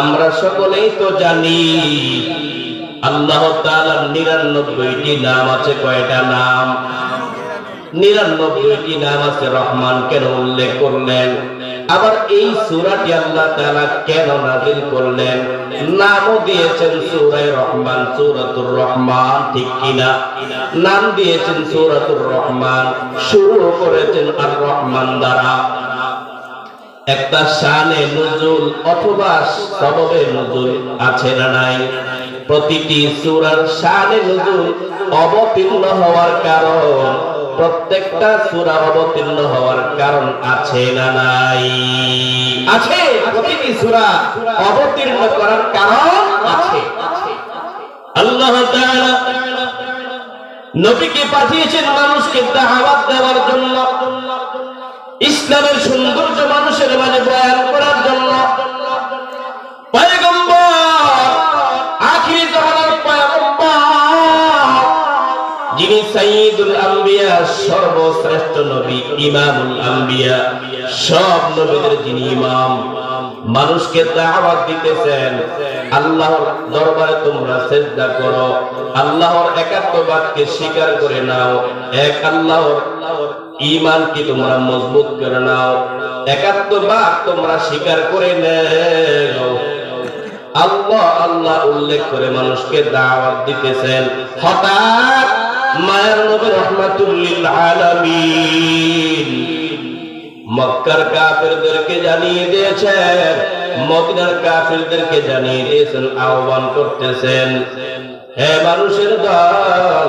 আমরা সকলেই তো জানি আল্লাহ নিরানব্বইটি নাম আছে কয়টা নাম? নিরানব্বইটি নাম আছে রহমান কেন উল্লেখ করলেন? আবার এই সূরাটি আল্লাহ কেন নাযিল করলেন? নামও দিয়েছেন সূরায়ে রহমান, সূরাতুর রহমান, ঠিক কিনা? নাম দিয়েছেন সূরাতুর রহমান, শুরু করেছেন আর রহমান দ্বারা। একটা শানে নজুল অথবা সববে নজুল আছে না নাই? প্রতিটি সূরার শানে নজুল অবতীর্ণ হওয়ার কারণ, প্রত্যেকটা সূরা অবতীর্ণ হওয়ার কারণ আছে না নাই? আছে, প্রতিটি সূরা অবতীর্ণ করার কারণ আছে। আল্লাহ নবীকে পাঠিয়েছেন মানুষকে দাওয়াত দেওয়ার জন্য। ইসলামের সৌন্দর্য মানুষের মাঝে বয়ান করার সাইয়্যিদুল আম্বিয়া, সর্বশ্রেষ্ঠ নবী, ইমামুল আম্বিয়া, সব নবীদের যিনি ইমাম। মানুষকে দাওয়াত দিতেছেন, আল্লাহর দরবারে তোমরা সেজদা করো, আল্লাহর একাত্মবাদকে স্বীকার করে নাও, এক আল্লাহর ইমানকে তোমরা মজবুত করে নাও, একাত্মবাদ তোমরা স্বীকার করে নাও। আল্লাহ আল্লাহ উল্লেখ করে মানুষকে দাওয়াত দিতেছেন। হঠাৎ মায়ের নবী রহমাতুল্লিল আলামিন। মক্কার কাফেরদেরকে জানিয়ে দিয়েছেন, মদিনার কাফেরদেরকে জানিয়ে দিয়েছেন, আহ্বান করতেছেন। হে মানুষের দল,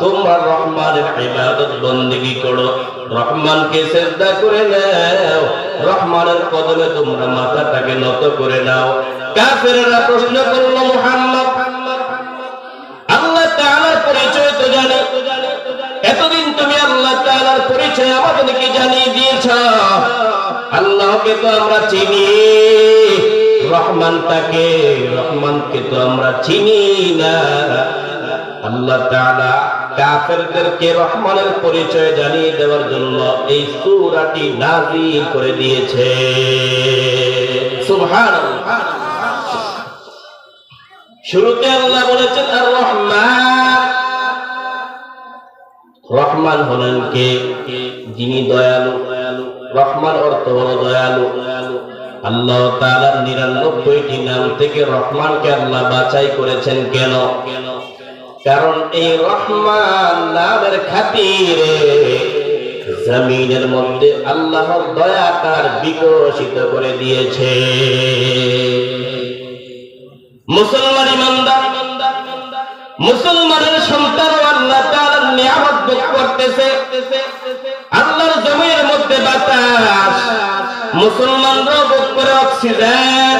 তোমরা রহমানের ইবাদত বন্দেগী করো। রহমানকে সেজদা করে নাও, রহমানের কদমে তোমরা মাথাটাকে নত করে নাও। কাফেররা প্রশ্ন করল, মুহাম্মদ আমাদেরকে জানিয়ে দিয়েছ? আল্লাহকে তো আমরা চিনি। রহমানটাকে, রহমানকে তো আমরা চিনি না। আল্লাহ তাআলা কাফেরদেরকে রহমানের পরিচয় জানিয়ে দেওয়ার জন্য এই করে দিয়েছে। শুরুতে আল্লাহ বলেছেন, আর রহমান। রহমান হলেন কে? যিনি দয়ালু দয়ালু রহমান অর্থ হল দয়ালু। আল্লাহ তাআলার নিরানব্বইটি নাম থেকে রহমানকে আল্লাহ বাছাই করেছেন কেন? কারণ এই রহমান নামের খাতিরে জমিনের মধ্যে আল্লাহর দয়া তার বিকশিত করে দিয়েছে। মুসলমান ইমানদার, মুসলমানের সন্তান আল্লাহ তাআলার নিয়ামত করতেছে আল্লাহর জমির মধ্যে বাতাস মুসলমানরা ভোগ করে অক্সিজেন।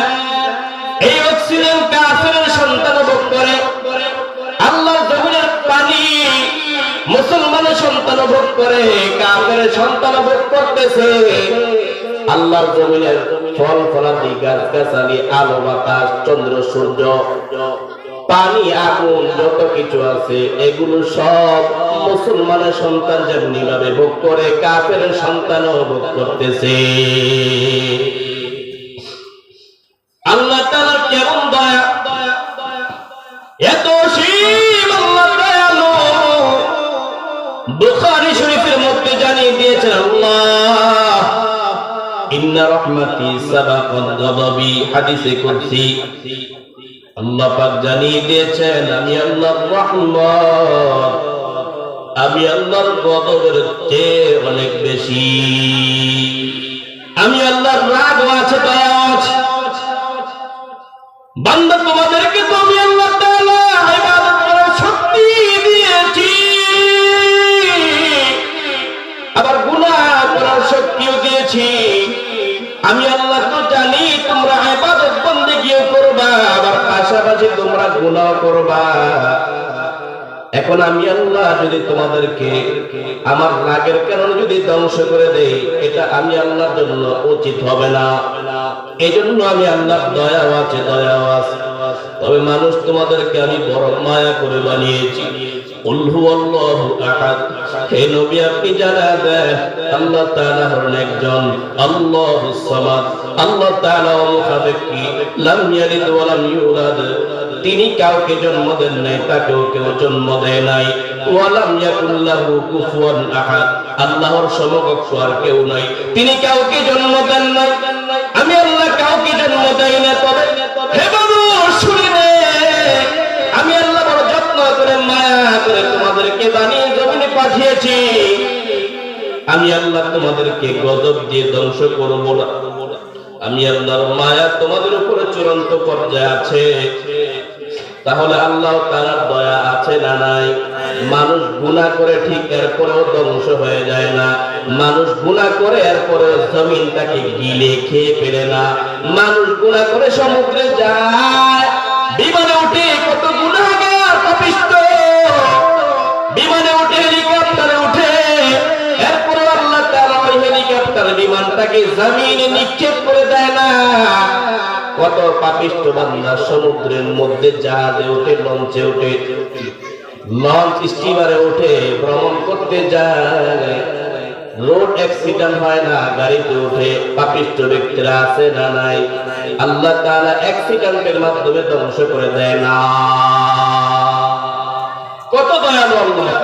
এই অক্সিজেন কাফেরের সন্তান ভোগ করে। আল্লাহর জমিনের পানি মুসলমানের সন্তান ভোগ করে কাফের সন্তান ভোগ করতেছে। আল্লাহর জমিনের ফল ফলাদি, গাছ গাছালি, আলো বাতাস, চন্দ্র, সূর্য। পানি, আগুন, যত কিছু আছে, এগুলো সব মুসলমানের সন্তান যেমনি ভাবে ভোগ করে, কাফের সন্তানও ভোগ করতেছে। কেমন রহমাতি সাবাকাত গাদাবি, হাদিসে কুদসি। আল্লাহ পাক জানিয়ে দিয়েছেন, আমি আল্লাহ রহমত, আমি আল্লাহর গদবের চেয়ে অনেক বেশি। আমি আল্লাহর রাগ আছে বান্দা তোমাদেরকে গুনাহ করবা। এখন আমি আল্লাহ যদি তোমাদেরকে আমার রাগের কারণে যদি ধ্বংস করে দেই, এটা আমি আল্লাহর জন্য উচিত হবে না। এই জন্য আমি আল্লাহর দয়াও আছে দয়াও আছে তবে মানুষ তোমাদেরকে আমি বড় মায়া করে বানিয়েছি। আল্লাহু আল্লাহ তিনি কাউকে জন্ম দেন নাই, তাকেও কেউ জন্ম দেয় নাই। ওয়ালাম ইয়াকুল্লাহু কুফুয়ান আহাদ, আল্লাহর সমকক্ষ আর কেউ নাই। তিনি কাউকে জন্ম দেন নাই। আমি আল্লাহ কাউকে জন্ম দেই না, তবে হে মানুষ আমি আল্লাহ বড় যত্ন করে, মায়া করে তোমাদেরকে বানিয়ে জমিনে পাঠিয়েছি। আমি আল্লাহ তোমাদেরকে গজব দিয়ে ধ্বংস করব না। আমি আল্লাহর মায়া তোমাদের উপরে চূড়ান্ত পর্যায়ে আছে। তাহলে আল্লাহ তার দয়া আছে না নাই? মানুষ গুনাহ করে ঠিক এরপরেও ধ্বংস হয়ে যায় না। মানুষ গুনাহ করে এরপরেও জমিনটাকে গিলে খেয়ে ফেলে না। মানুষ গুনাহ করে সমুদ্রে যায়। বিমানে উঠে কত এরপরে বিমানটাকে জমিনে নিক্ষেপ কত পাপিষ্ট বান্দা সমুদ্রের মধ্যে জাহাজে উঠে, লঞ্চে উঠে, লঞ্চ স্টিমারে উঠে ভ্রমণ করতে যায়। অ্যাক্সিডেন্ট হয় না, গাড়িতে ব্যক্তিরা আছে মাধ্যমে ধ্বংস করে দেয় না। কত দয়ালু আল্লাহ।